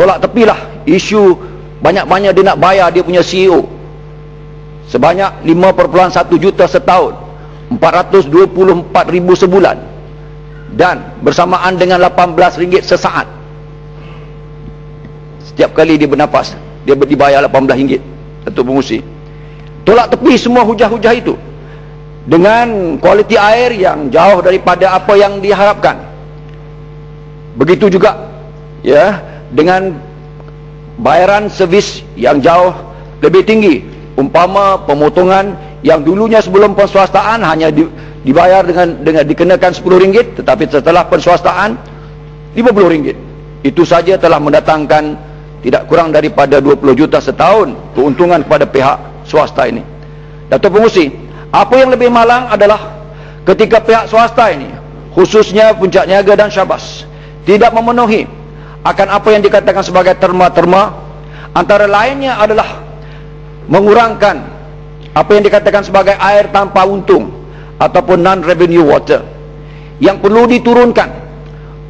tolak tepilah isu banyak-banyak dia nak bayar dia punya CEO sebanyak 5.1 juta setahun. 424 ribu sebulan. Dan bersamaan dengan 18 ringgit sesaat. Setiap kali dia bernafas dia dibayar 18 ringgit. Satu pengusi tolak tepi semua hujah-hujah itu. Dengan kualiti air yang jauh daripada apa yang diharapkan. Begitu juga ya dengan bayaran servis yang jauh lebih tinggi. Umpama pemotongan yang dulunya sebelum penswastaan hanya di, dibayar dengan dengan dikenakan RM10 tetapi setelah penswastaan RM50 itu saja telah mendatangkan tidak kurang daripada 20 juta setahun keuntungan kepada pihak swasta ini. Datuk Pengusi apa yang lebih malang adalah ketika pihak swasta ini khususnya Puncak Niaga dan Syabas tidak memenuhi akan apa yang dikatakan sebagai terma-terma. Antara lainnya adalah mengurangkan apa yang dikatakan sebagai air tanpa untung ataupun non-revenue water yang perlu diturunkan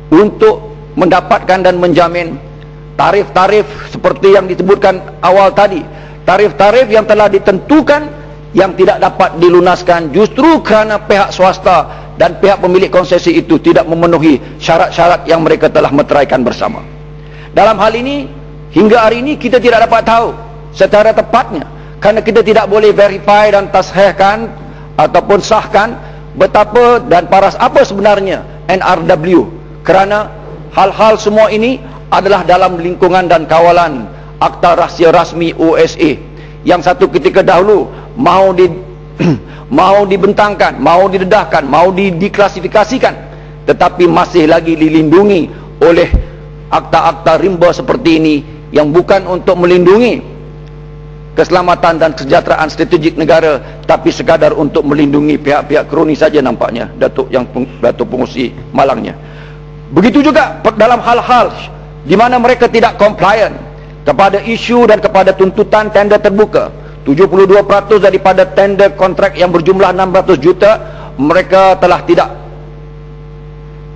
untuk mendapatkan dan menjamin tarif-tarif seperti yang disebutkan awal tadi. Tarif-tarif yang telah ditentukan yang tidak dapat dilunaskan justru kerana pihak swasta dan pihak pemilik konsesi itu tidak memenuhi syarat-syarat yang mereka telah meteraikan bersama. Dalam hal ini hingga hari ini kita tidak dapat tahu secara tepatnya. Kerana kita tidak boleh verify dan tashehkan ataupun sahkan betapa dan paras apa sebenarnya NRW kerana hal-hal semua ini adalah dalam lingkungan dan kawalan Akta Rahsia Rasmi USA yang satu ketika dahulu mau di mau dibentangkan, mau didedahkan, mau di diklasifikasikan. Tetapi masih lagi dilindungi oleh akta-akta rimba seperti ini yang bukan untuk melindungi keselamatan dan kesejahteraan strategik negara tapi sekadar untuk melindungi pihak-pihak kroni saja nampaknya Datuk yang Datuk Pengusi Malangnya. Begitu juga dalam hal-hal di mana mereka tidak compliant kepada isu dan kepada tuntutan tender terbuka 72% daripada tender kontrak yang berjumlah 600 juta mereka telah tidak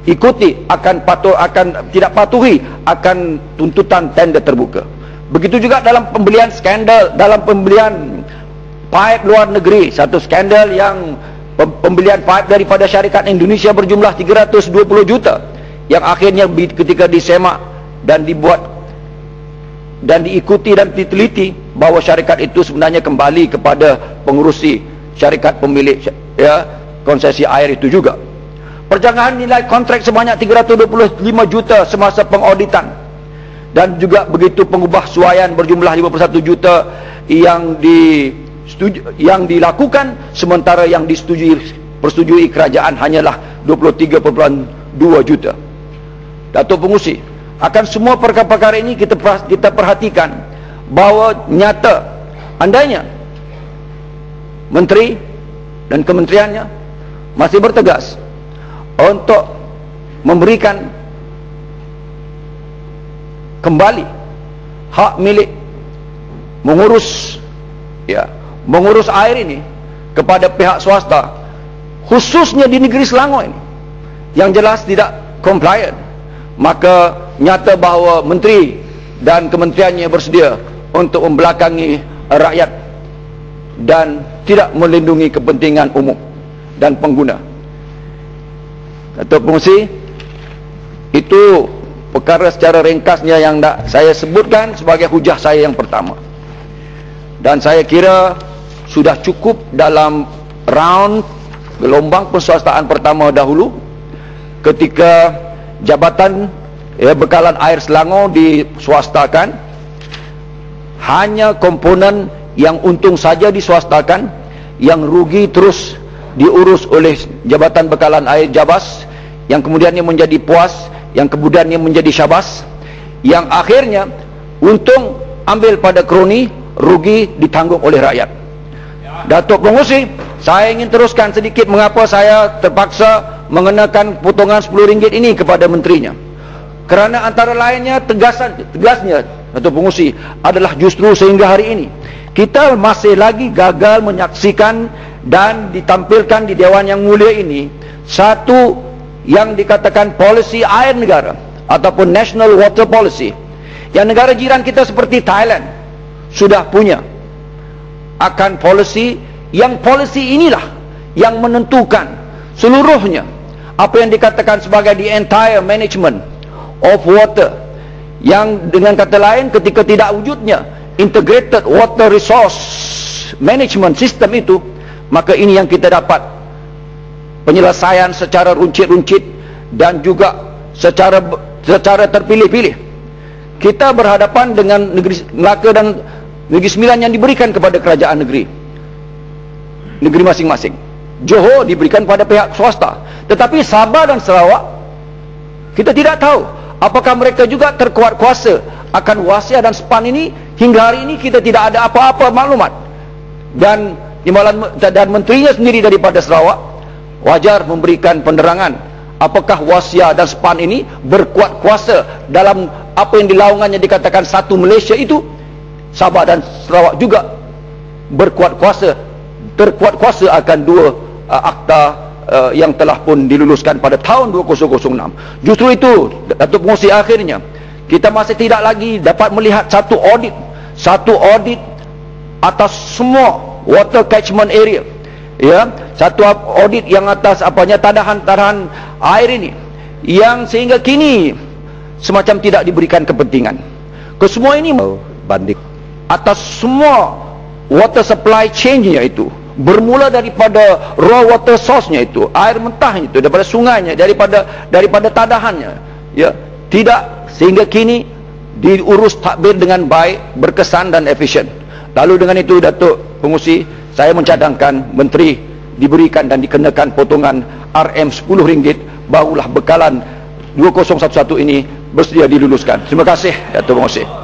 ikuti akan patuh akan tidak patuhi akan tuntutan tender terbuka. Begitu juga dalam pembelian skandal, dalam pembelian pipe luar negeri, satu skandal yang pembelian pipe daripada syarikat Indonesia berjumlah 320 juta yang akhirnya ketika disemak dan dibuat dan diikuti dan diteliti bahawa syarikat itu sebenarnya kembali kepada pengurusi syarikat pemilik ya konsesi air itu juga. Perjanjian nilai kontrak sebanyak 325 juta semasa pengauditan dan juga begitu pengubah suaian berjumlah 51 juta yang di yang dilakukan sementara yang disetujui persetujui kerajaan hanyalah 23.2 juta. Datuk Pengusi, akan semua perkara-perkara ini kita kita perhatikan bahawa nyata. Andainya menteri dan kementeriannya masih bertegas untuk memberikan kembali hak milik mengurus ya mengurus air ini kepada pihak swasta khususnya di negeri Selangor ini yang jelas tidak compliant. Maka nyata bahawa menteri dan kementeriannya bersedia untuk membelakangi rakyat dan tidak melindungi kepentingan umum dan pengguna. Datuk Pengusi itu perkara secara ringkasnya yang tak saya sebutkan sebagai hujah saya yang pertama. Dan saya kira sudah cukup dalam round gelombang perswastaan pertama dahulu ketika jabatan ya, bekalan air Selangor diswastakan hanya komponen yang untung saja diswastakan yang rugi terus diurus oleh jabatan bekalan air Jabas yang kemudiannya menjadi puas yang kemudiannya menjadi syabas yang akhirnya untung ambil pada kroni rugi ditanggung oleh rakyat. Datuk Pengusi saya ingin teruskan sedikit mengapa saya terpaksa mengenakan potongan RM10 ini kepada menterinya. Kerana antara lainnya tegasan, tegasnya Datuk Pengusi adalah justru sehingga hari ini. Kita masih lagi gagal menyaksikan dan ditampilkan di Dewan Yang Mulia ini satu yang dikatakan polisi air negara ataupun national water policy. Yang negara jiran kita seperti Thailand sudah punya akan polisi yang polisi inilah yang menentukan seluruhnya apa yang dikatakan sebagai the entire management of water yang dengan kata lain ketika tidak wujudnya integrated water resource management system itu maka ini yang kita dapat. Penyelesaian secara runcit-runcit dan juga secara secara terpilih-pilih. Kita berhadapan dengan negeri Melaka dan negeri Sembilan yang diberikan kepada kerajaan negeri. Negeri masing-masing. Johor diberikan pada pihak swasta. Tetapi Sabah dan Sarawak kita tidak tahu apakah mereka juga terkuat kuasa akan wasiat dan sepan ini? Hingga hari ini kita tidak ada apa-apa maklumat. Dan timbalan dan menterinya sendiri daripada Sarawak wajar memberikan penerangan. Apakah wasiat dan sepan ini berkuat kuasa dalam apa yang di laungannya dikatakan satu Malaysia itu? Sabah dan Sarawak juga berkuat kuasa terkuat kuasa akan dua uh, akta uh, yang telah pun diluluskan pada tahun 2006 justru itu Datuk Pengusi akhirnya kita masih tidak lagi dapat melihat satu audit satu audit atas semua water catchment area. Ya satu audit yang atas apanya tadahan-tadahan air ini yang sehingga kini semacam tidak diberikan kepentingan. Kesemua ini banding. atas semua water supply change-nya itu bermula daripada raw water source-nya itu air mentahnya itu daripada sungainya daripada daripada tadahannya ya. Tidak sehingga kini diurus takbir dengan baik berkesan dan efisien. Lalu dengan itu Datuk Pengusi saya mencadangkan menteri diberikan dan dikenakan potongan RM RM10 barulah bekalan 2011 ini bersedia diluluskan. Terima kasih Datuk Pengusi